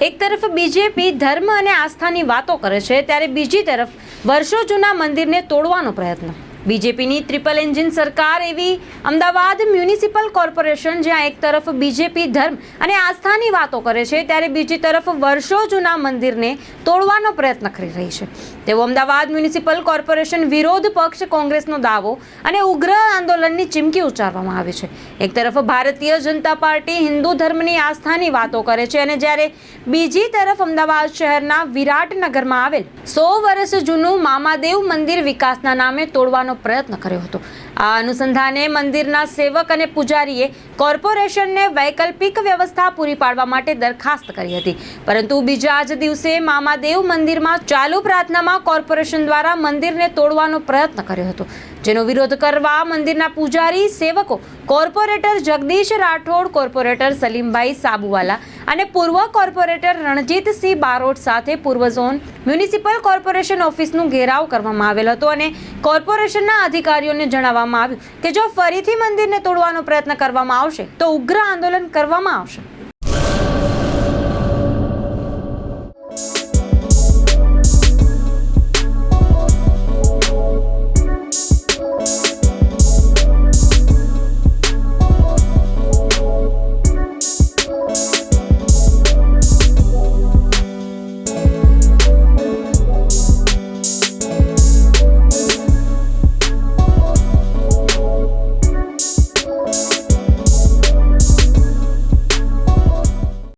એક તરફ બીજેપી ધર્મ અને આસ્થાની વાતો કરે છે, ત્યારે બીજી તરફ વર્ષો જૂના મંદિરને તોડવાનો પ્રયત્ન. બીજેપીની ટ્રિપલ એન્જિન સરકાર એવી અમદાવાદ મ્યુનિસિપલ કોર્પોરેશન જ્યાં એક તરફ બીજેપી ધર્મ અને આસ્થાની વાતો કરે છે, ત્યારે બીજી તરફ વર્ષો જૂના મંદિરને તોડવાનો પ્રયત્ન કરી રહી છે. તેવો અમદાવાદ મ્યુનિસિપલ કોર્પોરેશન વિરોધ પક્ષ કોંગ્રેસનો દાવો અને ઉગ્ર આંદોલનની ચીમકી ઉચ્ચારવામાં આવી છે. એક તરફ ભારતીય જનતા પાર્ટી હિન્દુ ધર્મની આસ્થાની વાતો કરે છે અને જ્યારે બીજી તરફ અમદાવાદ શહેરના વિરાટનગરમાં આવેલ સો વર્ષ જૂનું મામાદેવ મંદિર વિકાસના નામે તોડવાનો પ્રયત્ન કર્યો હતો. આ અનુસંધાને મંદિરના સેવક અને પૂજારીએ કોર્પોરેશનને વૈકલ્પિક વ્યવસ્થા પૂરી પાડવા માટે દરખાસ્ત કરી હતી. પરંતુ બીજા જ દિવસે મામાદેવ મંદિરમાં ચાલુ પ્રાર્થનામાં કોર્પોરેશન દ્વારા મંદિરને તોડવાનો પ્રયત્ન કર્યો હતો. જેનો વિરોધ કરવા મંદિરના પૂજારી, સેવકો કોર્પોરેટર જગદીશ રાઠોડ, કોર્પોરેટર સલીમભાઈ સાબુવાલા અને પૂર્વ કોર્પોરેટર રણજીતસિંહ બારોટ સાથે પૂર્વ ઝોન મ્યુનિસિપલ કોર્પોરેશન ઓફિસનું ઘેરાવ કરવામાં આવેલ હતો અને કોર્પોરેશનના અધિકારીઓને જણાવવામાં આવ્યું કે જો ફરીથી મંદિરને તોડવાનો પ્રયત્ન કરવામાં આવશે, તો ઉગ્ર આંદોલન કરવામાં આવશે.